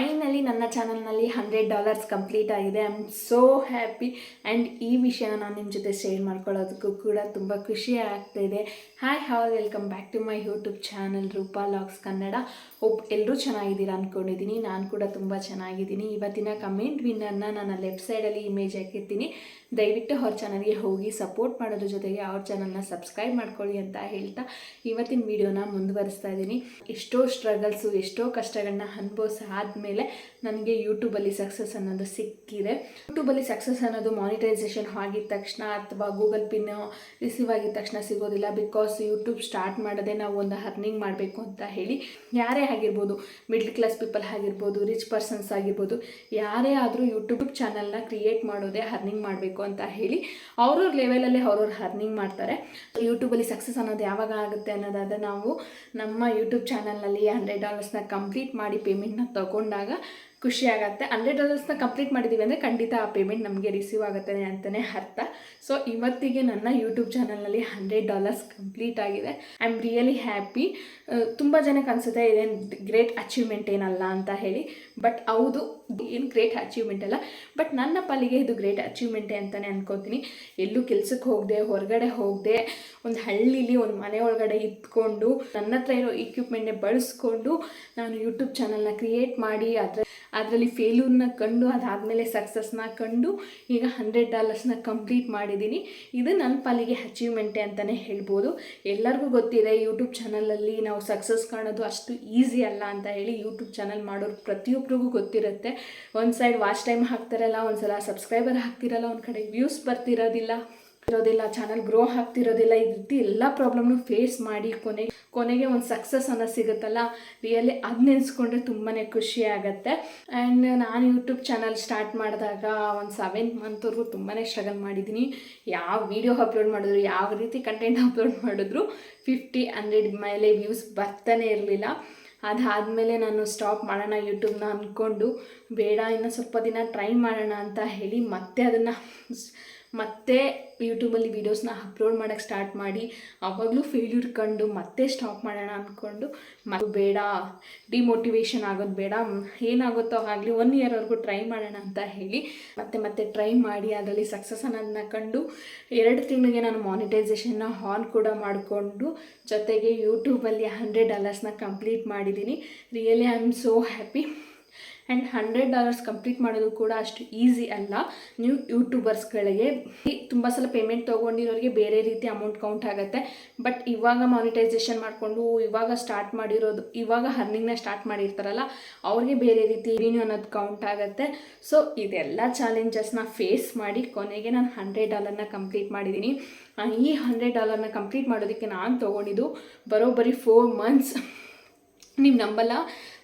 Finally ನನ್ನ ಚಾನಲ್ನಲ್ಲಿ hundred dollars complete ಆಗಿದೆ. I am so happy and ಈ ವಿಷಯನ ನಾನು ನಿಮ್ಮ ಜೊತೆ ಶೇರ್ ಮಾಡ್ಕೊಳ್ಳೋದಕ್ಕೂ ಕೂಡ ತುಂಬ ಖುಷಿ ಆಗ್ತಾಯಿದೆ hi all welcome back to my YouTube channel Rupa vlogs Kannada ಒಪ್ ಎಲ್ಲರೂ ಚೆನ್ನಾಗಿದ್ದೀರಾ ಅಂದ್ಕೊಂಡಿದ್ದೀನಿ ನಾನು ಕೂಡ ತುಂಬ ಚೆನ್ನಾಗಿದ್ದೀನಿ. ಇವತ್ತಿನ ಕಮೆಂಟ್ ವಿನ್ನರ್ನ ನಾನು ಲೆಫ್ಟ್ ಸೈಡಲ್ಲಿ ಇಮೇಜ್ ಹಾಕಿರ್ತೀನಿ. ದಯವಿಟ್ಟು ಅವ್ರ ಚಾನಲ್ಗೆ ಹೋಗಿ ಸಪೋರ್ಟ್ ಮಾಡೋದ್ರ ಜೊತೆಗೆ ಅವ್ರ ಚಾನಲ್ನ ಸಬ್ಸ್ಕ್ರೈಬ್ ಮಾಡ್ಕೊಳ್ಳಿ ಅಂತ ಹೇಳ್ತಾ ಇವತ್ತಿನ ವಿಡಿಯೋನ ಮುಂದುವರಿಸ್ತಾ ಇದ್ದೀನಿ. ಎಷ್ಟೋ ಸ್ಟ್ರಗಲ್ಸು ಎಷ್ಟೋ ಕಷ್ಟಗಳನ್ನ ಅನುಭವಿಸಾದ್ಮೇಲೆ ನನಗೆ ಯೂಟ್ಯೂಬಲ್ಲಿ ಸಕ್ಸಸ್ ಅನ್ನೋದು ಸಿಕ್ಕಿದೆ. ಯೂಟ್ಯೂಬಲ್ಲಿ ಸಕ್ಸಸ್ ಅನ್ನೋದು ಮಾನಿಟೈಸೇಷನ್ ಆಗಿದ ತಕ್ಷಣ ಅಥವಾ ಗೂಗಲ್ ಪಿನ್ ರಿಸೀವ್ ಆಗಿದ ತಕ್ಷಣ ಸಿಗೋದಿಲ್ಲ ಬಿಕಾಸ್ ಯೂಟ್ಯೂಬ್ ಸ್ಟಾರ್ಟ್ ಮಾಡೋದೇ ನಾವು ಒಂದು ಅರ್ನಿಂಗ್ ಮಾಡಬೇಕು ಅಂತ ಹೇಳಿ ಯಾರೇ ಆಗಿರ್ಬೋದು ಮಿಡ್ಲ್ ಕ್ಲಾಸ್ ಪೀಪಲ್ ಆಗಿರ್ಬೋದು ರಿಚ್ ಪರ್ಸನ್ಸ್ ಆಗಿರ್ಬೋದು, ಯಾರೇ ಆದರೂ ಯೂಟ್ಯೂಬ್ ಚಾನಲ್ನ ಕ್ರಿಯೇಟ್ ಮಾಡೋದೇ ಅರ್ನಿಂಗ್ ಮಾಡಬೇಕು ಅಂತ ಹೇಳಿ ಅವ್ರವ್ರ ಲೆವೆಲಲ್ಲೇ ಅವ್ರವ್ರ ಅರ್ನಿಂಗ್ ಮಾಡ್ತಾರೆ. ಯೂಟ್ಯೂಬಲ್ಲಿ ಸಕ್ಸಸ್ ಅನ್ನೋದು ಯಾವಾಗ ಆಗುತ್ತೆ ಅನ್ನೋದಾದರೆ ನಾವು ನಮ್ಮ ಯೂಟ್ಯೂಬ್ ಚಾನಲ್ನಲ್ಲಿ ಹಂಡ್ರೆಡ್ ಡಾಲರ್ಸ್ನ ಕಂಪ್ಲೀಟ್ ಮಾಡಿ ಪೇಮೆಂಟ್ನ ತಗೊಂಡಾಗ ಆಗ ಖುಷಿ ಆಗುತ್ತೆ. ಹಂಡ್ರೆಡ್ ಡಾಲರ್ಸ್ನ ಕಂಪ್ಲೀಟ್ ಮಾಡಿದ್ದೀವಿ ಅಂದರೆ ಖಂಡಿತ ಆ ಪೇಮೆಂಟ್ ನಮಗೆ ರಿಸೀವ್ ಆಗುತ್ತೆ ಅಂತಲೇ ಅರ್ಥ. ಸೊ ಇವತ್ತಿಗೆ ನನ್ನ ಯೂಟ್ಯೂಬ್ ಚಾನಲ್ನಲ್ಲಿ ಹಂಡ್ರೆಡ್ ಡಾಲರ್ಸ್ ಕಂಪ್ಲೀಟ್ ಆಗಿದೆ. ಐ ಆಮ್ ರಿಯಲಿ ಹ್ಯಾಪಿ ತುಂಬ ಜನಕ್ಕೆ ಅನಿಸುತ್ತೆ ಇದೇನು ಗ್ರೇಟ್ ಅಚೀವ್ಮೆಂಟ್ ಏನಲ್ಲ ಅಂತ ಹೇಳಿ. ಬಟ್ ಹೌದು, ಏನು ಗ್ರೇಟ್ ಅಚೀವ್ಮೆಂಟ್ ಅಲ್ಲ. ಬಟ್ ನನ್ನ ಪಾಲಿಗೆ ಇದು ಗ್ರೇಟ್ ಅಚೀವ್ಮೆಂಟೇ ಅಂತಲೇ ಅನ್ಕೋತೀನಿ. ಎಲ್ಲೂ ಕೆಲಸಕ್ಕೆ ಹೋಗದೆ, ಹೊರಗಡೆ ಹೋಗದೆ, ಒಂದು ಹಳ್ಳಿಲಿ ಒಂದು ಮನೆ ಒಳಗಡೆ ಇದ್ಕೊಂಡು, ನನ್ನ ಹತ್ರ ಇರೋ ಇಕ್ವಿಪ್ಮೆಂಟ್ನೇ ಬಳಸ್ಕೊಂಡು, ನಾನು ಯೂಟ್ಯೂಬ್ ಚಾನಲ್ನ ಕ್ರಿಯೇಟ್ ಮಾಡಿ, ಅದರ ಅದರಲ್ಲಿ ಫೇಲ್ಯೂರ್ನ ಕಂಡು, ಅದಾದಮೇಲೆ ಸಕ್ಸಸ್ನ ಕಂಡು, ಈಗ ಹಂಡ್ರೆಡ್ ಡಾಲರ್ಸ್ನ ಕಂಪ್ಲೀಟ್ ಮಾಡಿದ್ದೀನಿ ಇದು ನನ್ನ ಪಾಲಿಗೆ ಅಚೀವ್ಮೆಂಟೇ ಅಂತಲೇ ಹೇಳ್ಬೋದು. ಎಲ್ಲರಿಗೂ ಗೊತ್ತಿದೆ ಯೂಟ್ಯೂಬ್ ಚಾನಲಲ್ಲಿ ನಾವು ಸಕ್ಸಸ್ ಕಾಣೋದು ಅಷ್ಟು ಈಸಿ ಅಲ್ಲ ಅಂತ ಹೇಳಿ ಯೂಟ್ಯೂಬ್ ಚಾನಲ್ ಮಾಡೋರು ಪ್ರತಿಯೊಬ್ಬರಿಗೂ ಗೊತ್ತಿರುತ್ತೆ. ಒಂದು ಸೈಡ್ ವಾಚ್ ಟೈಮ್ ಹಾಕ್ತಾರಲ್ಲ ಒಂದು ಸಲ ಸಬ್ಸ್ಕ್ರೈಬರ್ ಹಾಕ್ತಿರಲ್ಲ, ಒಂದು ಕಡೆ ವ್ಯೂಸ್ ಬರ್ತಿರೋದಿಲ್ಲ. ಇರೋದಿಲ್ಲ ಚಾನಲ್ ಗ್ರೋ ಆಗ್ತಿರೋದಿಲ್ಲ, ಈ ರೀತಿ ಎಲ್ಲ ಪ್ರಾಬ್ಲಮ್ನು ಫೇಸ್ ಮಾಡಿ ಕೊನೆ, ಕೊನೆಗೆ ಒಂದು ಸಕ್ಸಸ್ ಅನ್ನೋ ಸಿಗುತ್ತಲ್ಲ ರಿಯಲಿ ಅದು ನೆನೆಸ್ಕೊಂಡ್ರೆ ತುಂಬಾ ಖುಷಿ ಆಗುತ್ತೆ. ಆ್ಯಂಡ್ ನಾನು ಯೂಟ್ಯೂಬ್ ಚಾನಲ್ ಸ್ಟಾರ್ಟ್ ಮಾಡಿದಾಗ ಒಂದು ಸೆವೆನ್ ಮಂತ್ವರೆಗೂ ತುಂಬಾ ಸ್ಟ್ರಗಲ್ ಮಾಡಿದ್ದೀನಿ. ಯಾವ ವೀಡಿಯೋ ಅಪ್ಲೋಡ್ ಮಾಡಿದ್ರು, ಯಾವ ರೀತಿ ಕಂಟೆಂಟ್ ಅಪ್ಲೋಡ್ ಮಾಡಿದ್ರು ಫಿಫ್ಟಿ ಹಂಡ್ರೆಡ್ ಮೇಲೆ ವ್ಯೂಸ್ ಬರ್ತಾನೆ ಇರಲಿಲ್ಲ. ಅದಾದಮೇಲೆ ನಾನು ಸ್ಟಾಪ್ ಮಾಡೋಣ ಯೂಟ್ಯೂಬ್ನ ಅಂದ್ಕೊಂಡು ಬೇಡ, ಇನ್ನು ಸ್ವಲ್ಪ ದಿನ ಟ್ರೈ ಮಾಡೋಣ ಅಂತ ಹೇಳಿ ಮತ್ತೆ ಅದನ್ನು ಮತ್ತೆ ಯೂಟ್ಯೂಬಲ್ಲಿ ವೀಡಿಯೋಸ್ನ ಅಪ್ಲೋಡ್ ಮಾಡೋಕ್ಕೆ ಸ್ಟಾರ್ಟ್ ಮಾಡಿ ಆವಾಗಲೂ ಫೇಲ್ಯೂರ್ ಕಂಡು ಮತ್ತೆ ಸ್ಟಾಪ್ ಮಾಡೋಣ ಅಂದ್ಕೊಂಡು ಮತ್ತು ಬೇಡ ಡಿಮೋಟಿವೇಶನ್ ಆಗೋದು ಬೇಡ, ಏನಾಗುತ್ತೋ ಆಗಲಿ ಒನ್ ಇಯರ್ವರೆಗೂ ಟ್ರೈ ಮಾಡೋಣ ಅಂತ ಹೇಳಿ, ಮತ್ತೆ ಮತ್ತೆ ಟ್ರೈ ಮಾಡಿ ಅದರಲ್ಲಿ ಸಕ್ಸಸ್ ಅನ್ನೋದನ್ನ ಕಂಡು, ಎರಡು ತಿಂಗಳಿಗೆ ನಾನು ಮಾನಿಟೈಸೇಷನ್ನ ಆನ್ ಕೂಡ ಮಾಡಿಕೊಂಡು, ಜೊತೆಗೆ ಯೂಟ್ಯೂಬಲ್ಲಿ ಹಂಡ್ರೆಡ್ ಡಾಲರ್ಸ್ನ ಕಂಪ್ಲೀಟ್ ಮಾಡಿದ್ದೀನಿ. Really I am so happy and hundred dollars complete ಮಾಡೋದು ಕೂಡ ಅಷ್ಟು ಈಸಿ ಅಲ್ಲ. ನೀವು ಯೂಟ್ಯೂಬರ್ಸ್ಗಳಿಗೆ ತುಂಬ ಸಲ ಪೇಮೆಂಟ್ ತೊಗೊಂಡಿರೋರಿಗೆ ಬೇರೆ ರೀತಿ ಅಮೌಂಟ್ ಕೌಂಟ್ ಆಗುತ್ತೆ. ಬಟ್ ಇವಾಗ ಮಾನಿಟೈಸೇಷನ್ ಮಾಡಿಕೊಂಡು, ಇವಾಗ ಸ್ಟಾರ್ಟ್ ಮಾಡಿರೋದು, ಇವಾಗ ಹರ್ನಿಂಗ್ನ ಸ್ಟಾರ್ಟ್ ಮಾಡಿರ್ತಾರಲ್ಲ, ಅವ್ರಿಗೆ ಬೇರೆ ರೀತಿ ರಿನ್ಯೂ ಅನ್ನೋದು ಕೌಂಟ್ ಆಗುತ್ತೆ. ಸೊ ಇದೆಲ್ಲ ಚಾಲೆಂಜಸ್ನ ಫೇಸ್ ಮಾಡಿ ಕೊನೆಗೆ ನಾನು ಹಂಡ್ರೆಡ್ ಡಾಲರ್ನ ಕಂಪ್ಲೀಟ್ ಮಾಡಿದ್ದೀನಿ ಈ ಹಂಡ್ರೆಡ್ ಡಾಲರ್ನ ಕಂಪ್ಲೀಟ್ ಮಾಡೋದಕ್ಕೆ ನಾನು ತೊಗೊಂಡಿದ್ದು ಬರೋಬ್ಬರಿ ಫೋರ್ ಮಂತ್ಸ್ ನೀವು ನಂಬಲ್ಲ.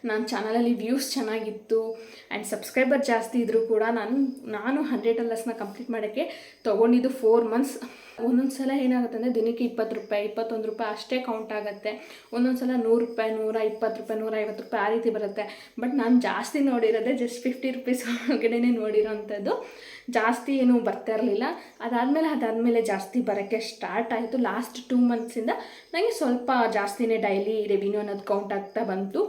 ನನ್ನ ಚಾನಲಲ್ಲಿ ವ್ಯೂಸ್ ಚೆನ್ನಾಗಿತ್ತು ಆ್ಯಂಡ್ ಸಬ್ಸ್ಕ್ರೈಬರ್ ಜಾಸ್ತಿ ಇದ್ದರೂ ಕೂಡ ನಾನು ನಾನು ಹಂಡ್ರೆಡ್ ಡಾಲರ್ಸ್ನ ಕಂಪ್ಲೀಟ್ ಮಾಡೋಕ್ಕೆ ತೊಗೊಂಡಿದ್ದು ಫೋರ್ ಮಂತ್ಸ್ ಒಂದೊಂದು ಸಲ ಏನಾಗುತ್ತೆ ಅಂದರೆ ದಿನಕ್ಕೆ ಇಪ್ಪತ್ತು ರೂಪಾಯಿ, ಇಪ್ಪತ್ತೊಂದು ರೂಪಾಯಿ ಅಷ್ಟೇ ಕೌಂಟ್ ಆಗುತ್ತೆ. ಒಂದೊಂದು ಸಲ ನೂರು ರೂಪಾಯಿ, ನೂರ ಇಪ್ಪತ್ತು ರೂಪಾಯಿ, ನೂರ ಐವತ್ತು ರೂಪಾಯಿ ಆ ರೀತಿ ಬರುತ್ತೆ. ಬಟ್ ನಾನು ಜಾಸ್ತಿ ನೋಡಿರೋದೇ ಜಸ್ಟ್ ಫಿಫ್ಟಿ ರುಪೀಸ್ ಒಳಗಡೆ ನೋಡಿರೋಂಥದ್ದು. ಜಾಸ್ತಿ ಏನೂ ಬರ್ತಾ ಇರಲಿಲ್ಲ. ಅದಾದಮೇಲೆ ಅದಾದಮೇಲೆ ಜಾಸ್ತಿ ಬರೋಕ್ಕೆ ಸ್ಟಾರ್ಟ್ ಆಯಿತು. ಲಾಸ್ಟ್ ಟೂ ಮಂತ್ಸಿಂದ ನನಗೆ ಸ್ವಲ್ಪ ಜಾಸ್ತಿನೇ ಡೈಲಿ ರೆವಿನ್ಯೂ ಅನ್ನೋದು ಕೌಂಟ್ ಆಗ್ತಾ ಬಂತು.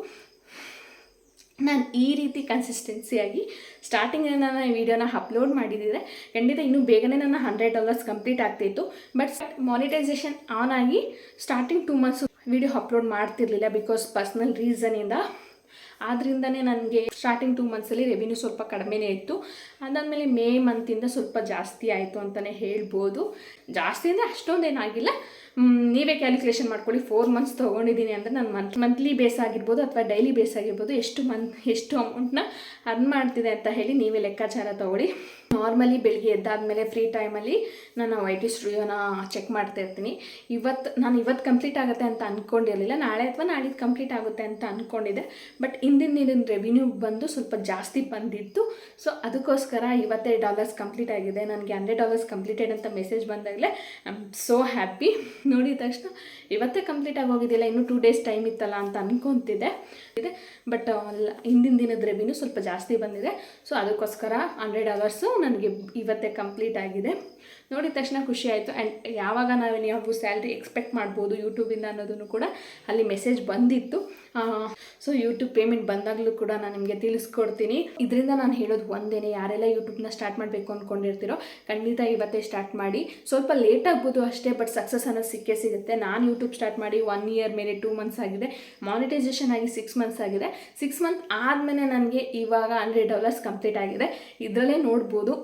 ನಾನು ಈ ರೀತಿ ಕನ್ಸಿಸ್ಟೆನ್ಸಿಯಾಗಿ ಸ್ಟಾರ್ಟಿಂಗ್ ನಾನು ವಿಡಿಯೋನ ಅಪ್ಲೋಡ್ ಮಾಡಿದ್ದಿದೆ ಖಂಡಿತ ಇನ್ನೂ ಬೇಗನೆ ನನ್ನ ಹಂಡ್ರೆಡ್ ಡಾಲರ್ಸ್ ಕಂಪ್ಲೀಟ್ ಆಗ್ತಿತ್ತು. ಬಟ್ ಮಾನಿಟೈಸೇಷನ್ ಆನ್ ಆಗಿ starting two months video upload ಮಾಡ್ತಿರ್ಲಿಲ್ಲ because personal ರೀಸನಿಂದ ಆದ್ದರಿಂದನೇ ನನಗೆ ಸ್ಟಾರ್ಟಿಂಗ್ ಟೂ ಮಂತ್ಸಲ್ಲಿ ರೆವಿನ್ಯೂ ಸ್ವಲ್ಪ ಕಡಿಮೆನೇ ಇತ್ತು. ಅದಾದಮೇಲೆ ಮೇ ಮಂತಿಂದ ಸ್ವಲ್ಪ ಜಾಸ್ತಿ ಆಯಿತು ಅಂತಲೇ ಹೇಳ್ಬೋದು. ಜಾಸ್ತಿ ಅಂದರೆ ಅಷ್ಟೊಂದೇನಾಗಿಲ್ಲ. ನೀವೇ ಕ್ಯಾಲ್ಕುಲೇಷನ್ ಮಾಡ್ಕೊಳ್ಳಿ ಫೋರ್ ಮಂತ್ಸ್ ತೊಗೊಂಡಿದ್ದೀನಿ ಅಂದರೆ ನಾನು ಮಂತ್ ಮಂತ್ಲಿ ಬೇಸ್ ಆಗಿರ್ಬೋದು ಅಥವಾ ಡೈಲಿ ಬೇಸ್ ಆಗಿರ್ಬೋದು ಎಷ್ಟು ಮಂತ್ ಎಷ್ಟು ಅಮೌಂಟ್ನ ಅರ್ನ್ ಮಾಡ್ತಿದೆ ಅಂತ ಹೇಳಿ ನೀವೇ ಲೆಕ್ಕಾಚಾರ ತೊಗೊಳ್ಳಿ. ನಾರ್ಮಲಿ ಬೆಳಿಗ್ಗೆ ಎದ್ದಾದಮೇಲೆ ಫ್ರೀ ಟೈಮಲ್ಲಿ ನಾನು ಐ ಟಿ ಸ್ಟುಡಿಯೋನ ಚೆಕ್ ಮಾಡ್ತಾ ಇರ್ತೀನಿ. ಇವತ್ತು ನಾನು ಇವತ್ತು ಕಂಪ್ಲೀಟ್ ಆಗುತ್ತೆ ಅಂತ ಅಂದ್ಕೊಂಡಿರಲಿಲ್ಲ ನಾಳೆ ಅಥವಾ ನಾಳಿದ್ದು ಕಂಪ್ಲೀಟ್ ಆಗುತ್ತೆ ಅಂತ ಅಂದ್ಕೊಂಡಿದ್ದೆ ಬಟ್ ಹಿಂದಿನ ದಿನ ರೆವಿನ್ಯೂ ಬಂದು ಸ್ವಲ್ಪ ಜಾಸ್ತಿ ಬಂದಿತ್ತು. ಸೊ ಅದಕ್ಕೋಸ್ಕರ ಇವತ್ತೇ ಡಾಲರ್ಸ್ ಕಂಪ್ಲೀಟ್ ಆಗಿದೆ. ನನಗೆ ಹಂಡ್ರೆಡ್ ಡಾಲರ್ಸ್ ಕಂಪ್ಲೀಟೆಡ್ ಅಂತ ಮೆಸೇಜ್ ಬಂದಾಗಲೇ ಐ ಆಮ್ ಸೋ ಹ್ಯಾಪಿ ನೋಡಿದ ತಕ್ಷಣ, ಇವತ್ತೇ ಕಂಪ್ಲೀಟ್ ಆಗೋಗಿದ್ದಿಲ್ಲ ಇನ್ನೂ ಟೂ ಡೇಸ್ ಟೈಮ್ ಇತ್ತಲ್ಲ ಅಂತ ಅನ್ಕೊತಿದ್ದೆ. ಇದೆ. ಬಟ್ ಹಿಂದಿನ ದಿನದ ರೆವಿನ್ಯೂ ಸ್ವಲ್ಪ ಜಾಸ್ತಿ ಬಂದಿದೆ. ಸೊ ಅದಕ್ಕೋಸ್ಕರ ಹಂಡ್ರೆಡ್ ಅವರ್ಸು ನನಗೆ ಇವತ್ತೇ ಕಂಪ್ಲೀಟ್ ಆಗಿದೆ. ನೋಡಿದ ತಕ್ಷಣ ಖುಷಿ ಆಯಿತು. ಆ್ಯಂಡ್ ಯಾವಾಗ ನಾವು ಯಾವ ಸ್ಯಾಲ್ರಿ ಎಕ್ಸ್ಪೆಕ್ಟ್ ಮಾಡ್ಬೋದು ಯೂಟ್ಯೂಬಿಂದ ಅನ್ನೋದನ್ನು ಕೂಡ ಅಲ್ಲಿ ಮೆಸೇಜ್ ಬಂದಿತ್ತು. ಸೊ ಯೂಟ್ಯೂಬ್ ಪೇಮೆಂಟ್ ಬಂದಾಗಲೂ ಕೂಡ ನಾನು ನಿಮಗೆ ತಿಳಿಸ್ಕೊಡ್ತೀನಿ. ಇದರಿಂದ ನಾನು ಹೇಳೋದು ಒಂದೇನೆ, ಯಾರೆಲ್ಲ ಯೂಟ್ಯೂಬ್ನ ಸ್ಟಾರ್ಟ್ ಮಾಡಬೇಕು ಅಂದ್ಕೊಂಡಿರ್ತೀರೋ ಖಂಡಿತ ಇವತ್ತೇ ಸ್ಟಾರ್ಟ್ ಮಾಡಿ. ಸ್ವಲ್ಪ ಲೇಟ್ ಆಗ್ಬೋದು ಅಷ್ಟೇ ಬಟ್ ಸಕ್ಸಸ್ ಅನ್ನೋದು ಸಿಕ್ಕೇ ಸಿಗುತ್ತೆ. ನಾನು ಯೂಟ್ಯೂಬ್ ಸ್ಟಾರ್ಟ್ ಮಾಡಿ ಒನ್ ಇಯರ್ ಮೇಲೆ ಟೂ ಮಂತ್ಸ್ ಆಗಿದೆ. ಮಾನಿಟೈಸೇಷನ್ ಆಗಿ ಸಿಕ್ಸ್ ಮಂತ್ಸ್ ಆಗಿದೆ. ಸಿಕ್ಸ್ ಮಂತ್ ಆದಮೇಲೆ ನನಗೆ ಇವಾಗ ಹಂಡ್ರೆಡ್ ಡಾಲರ್ಸ್ ಕಂಪ್ಲೀಟ್ ಆಗಿದೆ. ಇದರಲ್ಲೇ ನೋಡ್ಬೋದು.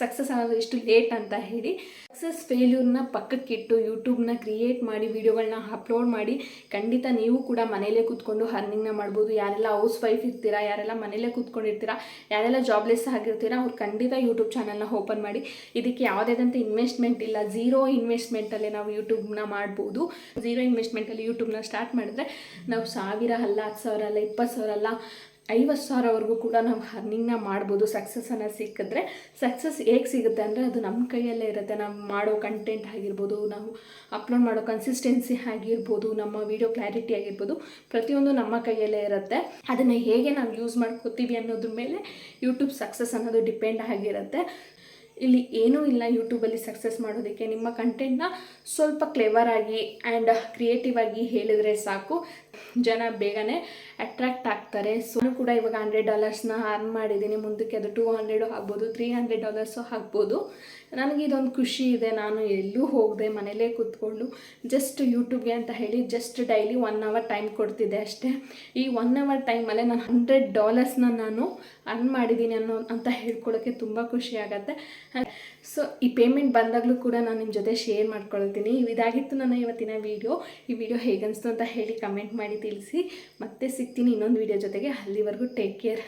ಸಕ್ಸಸ್ ಆಗೋದು ಎಷ್ಟು ಲೇಟ್ ಅಂತ ಹೇಳಿ ಸಕ್ಸಸ್ ಫೇಲ್ಯೂರ್ನ ಪಕ್ಕಕ್ಕಿಟ್ಟು ಯೂಟ್ಯೂಬ್ನ ಕ್ರಿಯೇಟ್ ಮಾಡಿ ವೀಡಿಯೋಗಳನ್ನ ಅಪ್ಲೋಡ್ ಮಾಡಿ ಖಂಡಿತ ನೀವು ಕೂಡ ಮನೇಲೇ ಕೂತ್ಕೊಂಡು ಅರ್ನಿಂಗ್ನ ಮಾಡ್ಬೋದು. ಯಾರೆಲ್ಲ ಹೌಸ್ ವೈಫ್ ಇರ್ತೀರಾ, ಯಾರೆಲ್ಲ ಮನೇಲೇ ಕೂತ್ಕೊಂಡಿರ್ತೀರಾ, ಯಾರೆಲ್ಲ ಜಾಬ್ಲೆಸ್ ಆಗಿರ್ತೀರಾ, ಅವ್ರು ಖಂಡಿತ ಯೂಟ್ಯೂಬ್ ಚಾನಲ್ನ ಓಪನ್ ಮಾಡಿ. ಇದಕ್ಕೆ ಯಾವುದೇದಂಥ ಇನ್ವೆಸ್ಟ್ಮೆಂಟ್ ಇಲ್ಲ. ಝೀರೋ ಇನ್ವೆಸ್ಟ್ಮೆಂಟಲ್ಲೇ ನಾವು ಯೂಟ್ಯೂಬ್ನ ಮಾಡ್ಬೋದು. ಝೀರೋ ಇನ್ವೆಸ್ಟ್ಮೆಂಟಲ್ಲಿ ಯೂಟ್ಯೂಬ್ನ ಸ್ಟಾರ್ಟ್ ಮಾಡಿದ್ರೆ ನಾವು ಸಾವಿರ ಅಲ್ಲ ಹತ್ತು ಸಾವಿರ ಅಲ್ಲ ಇಪ್ಪತ್ತು ಸಾವಿರ ಅಲ್ಲ ಐವತ್ತು ಸಾವಿರವರೆಗೂ ಕೂಡ ನಾವು ಅರ್ನಿಂಗ್ನ ಮಾಡ್ಬೋದು. ಸಕ್ಸಸ್ಸನ್ನು ಸಿಕ್ಕಿದ್ರೆ ಸಕ್ಸಸ್ ಹೇಗೆ ಸಿಗುತ್ತೆ ಅಂದರೆ ಅದು ನಮ್ಮ ಕೈಯಲ್ಲೇ ಇರುತ್ತೆ. ನಾವು ಮಾಡೋ ಕಂಟೆಂಟ್ ಆಗಿರ್ಬೋದು, ನಾವು ಅಪ್ಲೋಡ್ ಮಾಡೋ ಕನ್ಸಿಸ್ಟೆನ್ಸಿ ಆಗಿರ್ಬೋದು, ನಮ್ಮ ವಿಡಿಯೋ ಕ್ಲಾರಿಟಿ ಆಗಿರ್ಬೋದು, ಪ್ರತಿಯೊಂದು ನಮ್ಮ ಕೈಯಲ್ಲೇ ಇರುತ್ತೆ. ಅದನ್ನು ಹೇಗೆ ನಾವು ಯೂಸ್ ಮಾಡ್ಕೋತೀವಿ ಅನ್ನೋದ್ರ ಮೇಲೆ ಯೂಟ್ಯೂಬ್ ಸಕ್ಸಸ್ ಅನ್ನೋದು ಡಿಪೆಂಡ್ ಆಗಿರುತ್ತೆ. ಇಲ್ಲಿ ಏನೂ ಇಲ್ಲ ಯೂಟ್ಯೂಬಲ್ಲಿ ಸಕ್ಸಸ್ ಮಾಡೋದಕ್ಕೆ. ನಿಮ್ಮ ಕಂಟೆಂಟ್ನ ಸ್ವಲ್ಪ ಕ್ಲೆವರ್ ಆಗಿ ಆ್ಯಂಡ್ ಕ್ರಿಯೇಟಿವ್ ಆಗಿ ಹೇಳಿದರೆ ಸಾಕು. ಜನ ಬೇಗನೆ ಅಟ್ರಾಕ್ಟ್ ಆಗ್ತಾರೆ. ಸೊ ಕೂಡ ಇವಾಗ ಹಂಡ್ರೆಡ್ ಡಾಲರ್ಸ್ನ ಅರ್ನ್ ಮಾಡಿದ್ದೀನಿ. ಮುಂದಕ್ಕೆ ಅದು ಟೂ ಹಂಡ್ರೆಡು ಆಗ್ಬೋದು ತ್ರೀ ಹಂಡ್ರೆಡ್ ಡಾಲರ್ಸು ಆಗ್ಬೋದು ನನಗೆ ಇದೊಂದು ಖುಷಿ ಇದೆ. ನಾನು ಎಲ್ಲೂ ಹೋಗದೆ ಮನೇಲೇ ಕೂತ್ಕೊಂಡು ಜಸ್ಟ್ ಯೂಟ್ಯೂಬ್ಗೆ ಅಂತ ಹೇಳಿ just daily one hour time ಕೊಡ್ತಿದ್ದೆ ಅಷ್ಟೇ. ಈ ಒನ್ ಅವರ್ ಟೈಮಲ್ಲೇ ನಾನು ಹಂಡ್ರೆಡ್ ಡಾಲರ್ಸ್ನ ನಾನು ಅರ್ನ್ ಮಾಡಿದ್ದೀನಿ ಅನ್ನೋ, ಅಂತ ಹೇಳ್ಕೊಳ್ಳೋಕ್ಕೆ ತುಂಬ ಖುಷಿ ಆಗುತ್ತೆ. ಸೊ ಈ ಪೇಮೆಂಟ್ ಬಂದಾಗಲೂ ಕೂಡ ನಾನು ನಿಮ್ಮ ಜೊತೆ ಶೇರ್ ಮಾಡ್ಕೊಳ್ತೀನಿ. ಇದಾಗಿತ್ತು ನನ್ನ ಇವತ್ತಿನ ವೀಡಿಯೋ ಈ ವಿಡಿಯೋ ಹೇಗನ್ನಿಸ್ತು ಅಂತ ಹೇಳಿ ಕಮೆಂಟ್ ಮಾಡಿ ತಿಳಿಸಿ. ಮತ್ತೆ ಸಿಗ್ತೀನಿ ಇನ್ನೊಂದು ವೀಡಿಯೋ ಜೊತೆಗೆ. ಅಲ್ಲಿವರೆಗೂ ಟೇಕ್ ಕೇರ್